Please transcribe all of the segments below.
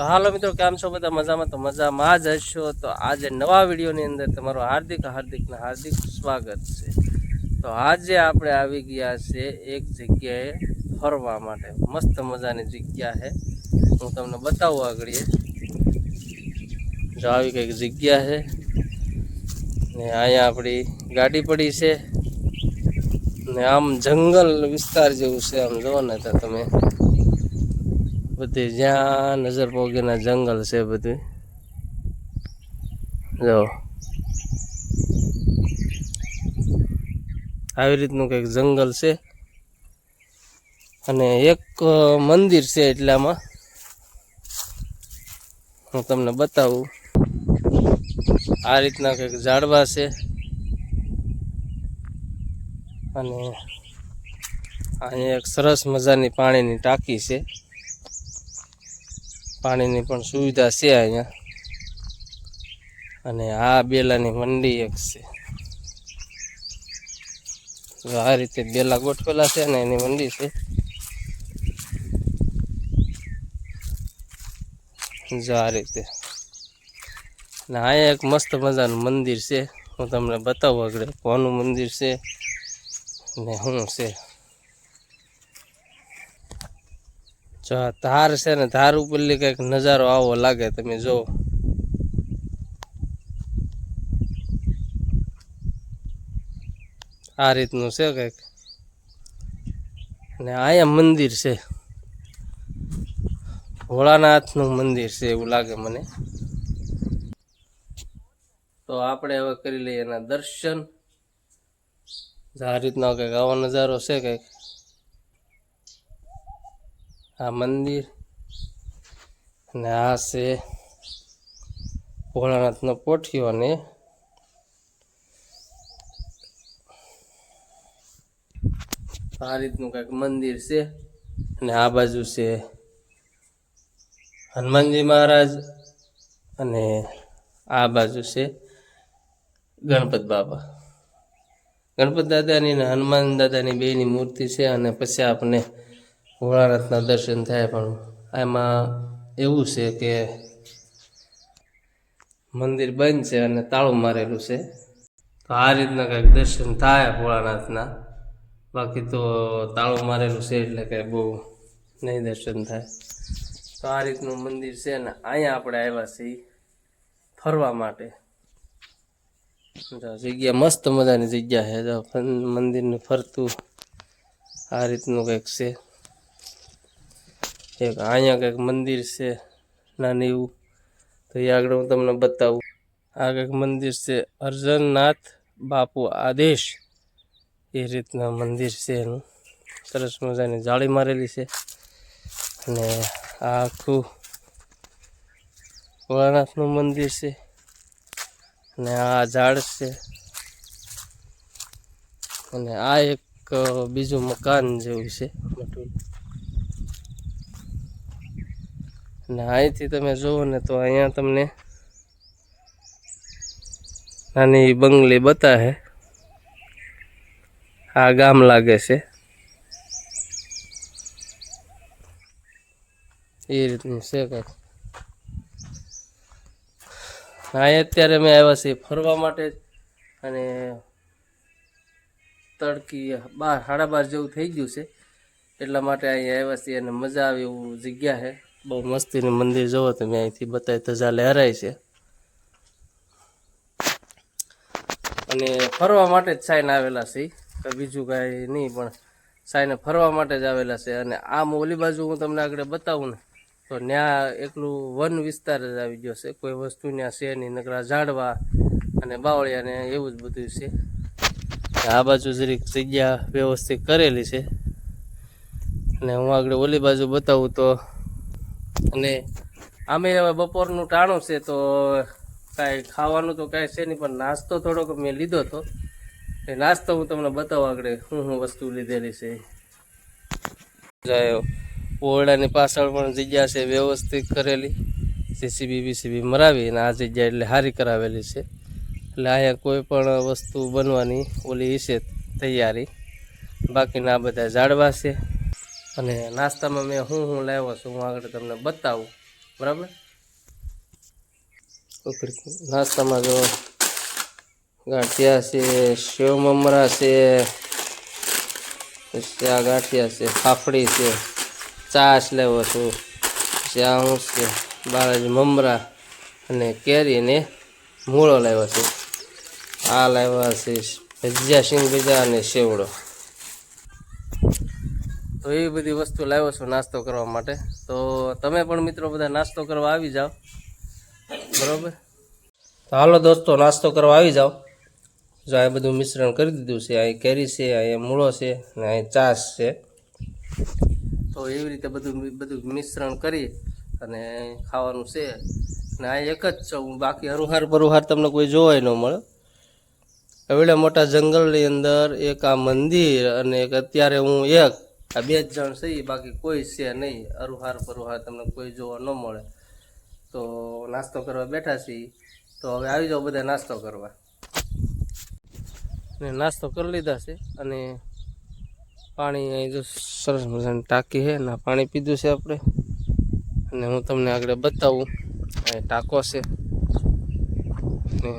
તો હાલો મિત્રો, કેમ છો બધા? મજામાં? તો મજામાં જ હશો. તો આજે નવા વિડીયોની અંદર તમારું હાર્દિક હાર્દિકને હાર્દિક સ્વાગત છે. તો આજે આપણે આવી ગયા છે એક જગ્યાએ ફરવા માટે. મસ્ત મજાની જગ્યા છે હું તમને બતાવું આગળ જો આવી કંઈક જગ્યા છે ને અહીંયા આપણી ગાડી પડી છે. ને આમ જંગલ વિસ્તાર જેવું છે આમ જોવો ને તો તમે. બધી જ્યાં નજર પોગીના જંગલ છે બધું. જો. આવી રીતનું કંઈક જંગલ છે. અને એક મંદિર છે એટલામાં. હું તમને બતાવું. આ રીતના કંઈક ઝાડવા છે. અને અહીંયા એક સરસ મજાની પાણીની ટાંકી છે. પાણીની પણ સુવિધા છે અહીંયા. અને આ બેલાની મંડી એક છે. આ રીતે બેલા ગોઠવેલા છે ને એની મંડી છે. જો આ રીતે. ને અહીંયા એક મસ્ત મજાનું મંદિર છે. હું તમને બતાવું આગળ કોનું મંદિર છે ને શું છે. જો આ ધાર છે ને, ધાર ઉપરલી કંઈક નજારો આવો લાગે, તમે જો આ રીતનું છે કંઈક. અને અહીંયા મંદિર છે. ભોળાનાથનું મંદિર છે એવું લાગે મને. તો આપણે હવે કરી લઈએ એના દર્શન. આ રીતનો કંઈક આવો નજારો છે કંઈક. આ મંદિર અને આ છે ભોળાનાથનો પોઠિયો અને આ રીતનું કંઈક મંદિર છે અને આ બાજુ છે હનુમાનજી મહારાજ અને આ બાજુ છે ગણપત બાબા ગણપત દાદાની અને હનુમાન દાદાની બેની મૂર્તિ છે અને પછી આપણે ભોળાનાથના દર્શન થાય, પણ એમાં એવું છે કે મંદિર બંધ છે અને તાળું મારેલું છે. તો આ રીતના કંઈક દર્શન થાય ભોળાનાથના. બાકી તો તાળું મારેલું છે એટલે કંઈ બહુ નહીં દર્શન થાય. તો આ રીતનું મંદિર છે ને અહીંયા આપણે આવ્યા છીએ ફરવા માટે. જગ્યા મસ્ત મજાની જગ્યા છે. મંદિરને ફરતું આ રીતનું કંઈક છે. એક અહીંયા કંઈક મંદિર છે, નાની એવું. તો એ આગળ હું તમને બતાવું. આ કંઈક મંદિર છે, અર્જનનાથ બાપુ આદેશ. એ રીતના મંદિર છે એનું. સરસ મજાની જાળી મારેલી છે. અને આ આખું ભોળાનાથનું મંદિર છે. અને આ ઝાડ છે. અને આ એક બીજું મકાન જેવું છે. મોટું અને અહીંથી તમે જુઓ ને તો અહીંયા તમને નાની બંગલી બતાવે આ ગામ લાગે છે. એ રીતનું છે કંઈક. અહીં અત્યારે અમે આવ્યા છીએ ફરવા માટે અને તડકી બાર, સાડા બાર જેવું થઈ ગયું છે. એટલા માટે અહીંયા આવ્યા છીએ અને મજા આવે એવું જગ્યા છે. બહુ મસ્તીનું મંદિર જોવો તમે, અહીંથી બતાવી ધજા લહેરાય છે. અને ફરવા માટે જ સાઈન આવેલા છે કે બીજું કાંઈ નહીં, પણ સાઈને ફરવા માટે જ આવેલા છે. અને આમ ઓલી બાજુ હું તમને આગળ બતાવું ને, તો ત્યાં એકલું વન વિસ્તાર જ આવી ગયો છે. કોઈ વસ્તુ ત્યાં છે નહીં, નકરા ઝાડવા અને બાવળિયા ને એવું જ બધું છે. આ બાજુ જરીક જગ્યા વ્યવસ્થિત કરેલી છે. અને હું આગળ ઓલી બાજુ બતાવું તો અને આમે હવે બપોરનું ટાણું છે તો કાંઈ ખાવાનું તો કાંઈ છે નહીં, પણ નાસ્તો થોડોક મેં લીધો હતો. એ નાસ્તો હું તમને બતાવું આગળ શું શું વસ્તુ લીધેલી છે. ઓરડાની પાછળ પણ જગ્યા છે, વ્યવસ્થિત કરેલી. સીસીબી બીસીબી મરાવી અને આ જગ્યા એટલે હારી કરાવેલી છે. એટલે અહીંયા કોઈ પણ વસ્તુ બનવાની ઓલી છે તૈયારી. બાકીના બધા ઝાડવા છે. અને નાસ્તામાં મેં હું હું લાવ્યો છું, હું આગળ તમને બતાવું. બરાબર? નાસ્તામાં જો ગાંઠિયા છે, સેવ મમરા છે, પછી આ ગાંઠિયા છે, ફાફડી છે ચાસ લેવો છું. પછી આ હું છે, બાલાજી મમરા અને કેરી ને મૂળો લાવ્યો છે. આ લાવ્યા છે ભજીયા સિંગ ભજીયા અને સેવડો. તો એવી બધી વસ્તુ લાવ્યો છું નાસ્તો કરવા માટે. તો તમે પણ મિત્રો બધા નાસ્તો કરવા આવી જાઓ. બરાબર? તો હાલો દોસ્તો, નાસ્તો કરવા આવી જાઓ. જો આ બધું મિશ્રણ કરી દીધું છે અહીં કેરી છે અહીંયા મૂળો છે અને અહીં ચાસ છે. તો એવી રીતે બધું બધું મિશ્રણ કરી અને ખાવાનું છે. અને આ એક જ છે, હું બાકી હરુહાર બરુહાર તમને કોઈ જોવાય ન મળે. એવડે મોટા જંગલની અંદર એક આ મંદિર અને એક અત્યારે હું એક આ બે જ જણ છે બાકી કોઈ છે નહીં. અરુહાર પરુહાર તમને કોઈ જોવા ન મળે. તો નાસ્તો કરવા બેઠા છીએ તો હવે આવી જાઓ બધા નાસ્તો કરવા. ને નાસ્તો કરી લીધા છે અને પાણી અહીં જો સરસ મજાની ટાંકી છે, ના પાણી પીધું છે આપણે. અને હું તમને આગળ બતાવું અહીં ટાંકો છે. ને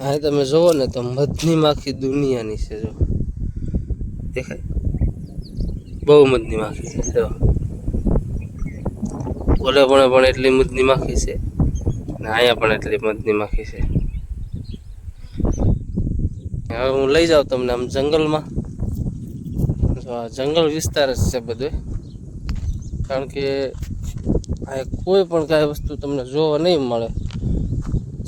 અહીં તમે જુઓ ને તો મધની માખી દુનિયાની છે જો. દેખાય. બહુ મજની માખી છે, જો. ઓલે પણ પણ એટલી મજની માખી છે. ને અહીંયા પણ એટલી મધની માખી છે. હવે હું લઈ જાઉં તમને આમ જંગલમાં. જંગલ વિસ્તાર જ છે બધો. કારણ કે આ કોઈ પણ કાંઈ વસ્તુ તમને જોવા નહીં મળે.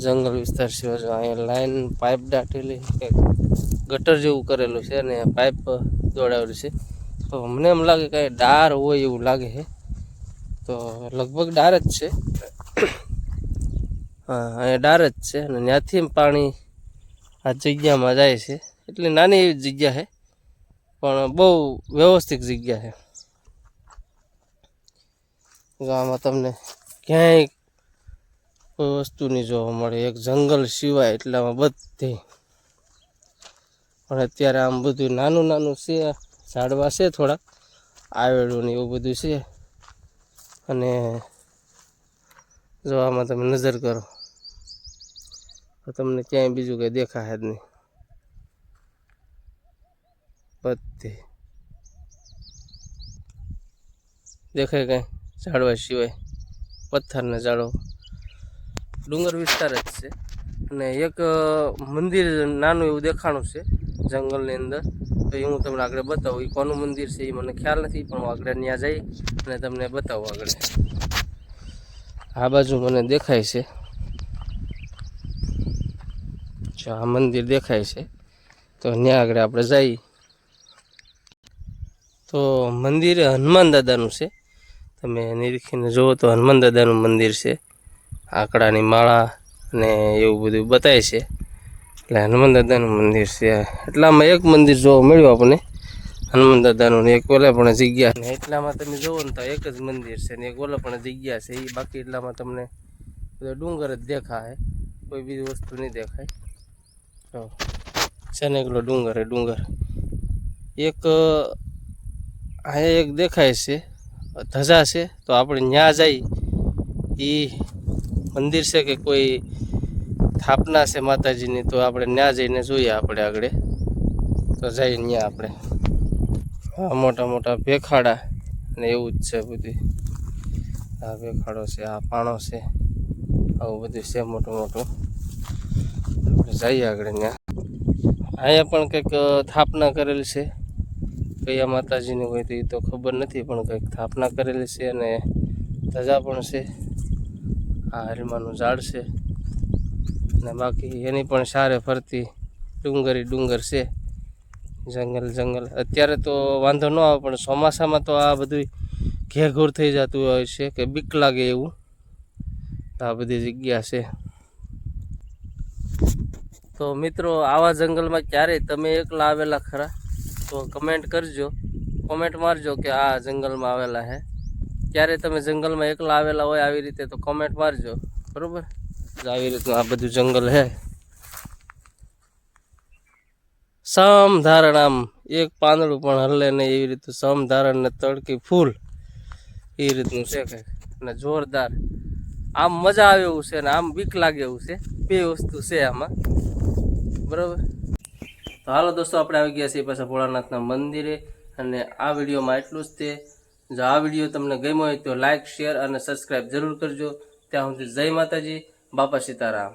જંગલ વિસ્તાર સિવાય અહીંયા લાઈન, પાઇપ દાટેલી ગટર જેવું કરેલું છે અને પાઇપ દોડાવેલું છે. તો મને એમ લાગે કાંઈ ડાર હોય એવું લાગે છે. તો લગભગ ડાર જ છે. હા અહીંયા ડાર જ છે અને ત્યાંથી પાણી આ જગ્યામાં જાય છે. એટલે નાની એવી જગ્યા છે, પણ બહુ વ્યવસ્થિત જગ્યા છે. ગામમાં તમને ક્યાંય કોઈ વસ્તુ નહીં જોવા મળે, એક જંગલ સિવાય, એટલામાં બધી પણ અત્યારે આમ બધું નાનું નાનું છે, ઝાડવા છે થોડાક આવેલું ને એવું બધું છે. અને જોવામાં તમે નજર કરો, તો તમને ક્યાંય બીજું કંઈ દેખાય જ નહીં. બધી. દેખાય કંઈ ઝાડવા સિવાય? પથ્થરના ઝાડો. ડુંગર વિસ્તાર જ છે. અને એક મંદિર નાનું એવું દેખાણું છે. જંગલની અંદર. તો એ હું તમને આગળ બતાવું. એ કોનું મંદિર છે એ મને ખ્યાલ નથી, પણ હું આગળ ત્યાં જઈ અને તમને બતાવું આગળ. આ બાજુ મને દેખાય છે. જો આ મંદિર દેખાય છે, તો ત્યાં આગળ આપણે જઈએ તો મંદિર હનુમાન દાદાનું છે. તમે નિરીક્ષીને જુઓ તો હનુમાન દાદાનું મંદિર છે. આંકડાની માળા અને એવું બધું બતાય છે. એટલે હનુમાન દાદાનું મંદિર છે. એટલામાં એક મંદિર જોવા મળ્યું આપણને. હનુમાન દાદાનું એક ઓલા પણ જગ્યા ને એટલામાં તમે જુઓ ને તો એક જ મંદિર છે ને એક ઓલા પણ જગ્યા છે. એ બાકી એટલામાં તમને બધો ડુંગર જ દેખાય. કોઈ બીજી વસ્તુ નહીં દેખાય. તો છે ને એકલો ડુંગર હે ડુંગર. એક અહીંયા એક દેખાય છે. ધજા છે. તો આપણે ત્યાં જઈ એ મંદિર છે કે કોઈ સ્થાપના છે માતાજીની, તો આપણે ત્યાં જઈને જોઈએ આપણે આગળ. તો જઈએ ત્યાં આપણે. આ મોટા મોટા ભેખાડા ને એવું જ છે બધું. આ ભેખાડો છે, આ પાણો છે, આવું બધું છે મોટું મોટું. આપણે જઈએ આગળ ત્યાં અહીંયા પણ કંઈક સ્થાપના કરેલી છે. કયા માતાજીની હોય તો એ તો ખબર નથી, પણ કંઈક સ્થાપના કરેલી છે અને ધજા પણ છે. આ હલમાનું ઝાડ છે. અને બાકી એની પણ સારે ફરતી ડુંગરી ડુંગર છે. જંગલ જંગલ. અત્યારે તો વાંધો ન આવે, પણ ચોમાસામાં તો આ બધું ઘેઘોર થઈ જતું હોય છે કે બીક લાગે એવું. તો આ બધી જગ્યા છે. તો મિત્રો, આવા જંગલમાં ક્યારેય તમે એકલા આવેલા ખરા? તો કમેન્ટ કરજો. કોમેન્ટ મારજો કે આ જંગલમાં આવેલા હે. ક્યારે તમે જંગલમાં એકલા આવેલા હોય આવી રીતે તો કોમેન્ટ મારજો. બરોબર? આવી રીતનું આ બધું જંગલ હે. સમ ધારણ આમ એક પાંદડું પણ હલે નહીં એવી રીતનું સમ ધારણ ને તડકી ફૂલ. એ રીતનું છે કંઈક. અને જોરદાર. આમ મજા આવે એવું છે અને આમ બીક લાગે એવું છે. બે વસ્તુ છે આમાં. બરાબર? તો હાલો દોસ્તો, આપણે આવી ગયા છીએ પાછા ભોળાનાથના મંદિરે. અને આ વિડીયોમાં એટલું જ તે. જો આ વીડિયો તમને ગમ્યો હોય તો લાઇક શેર અને સબસ્ક્રાઈબ જરૂર કરજો. ત્યાં સુધી જય માતાજી. બાપા સીતારામ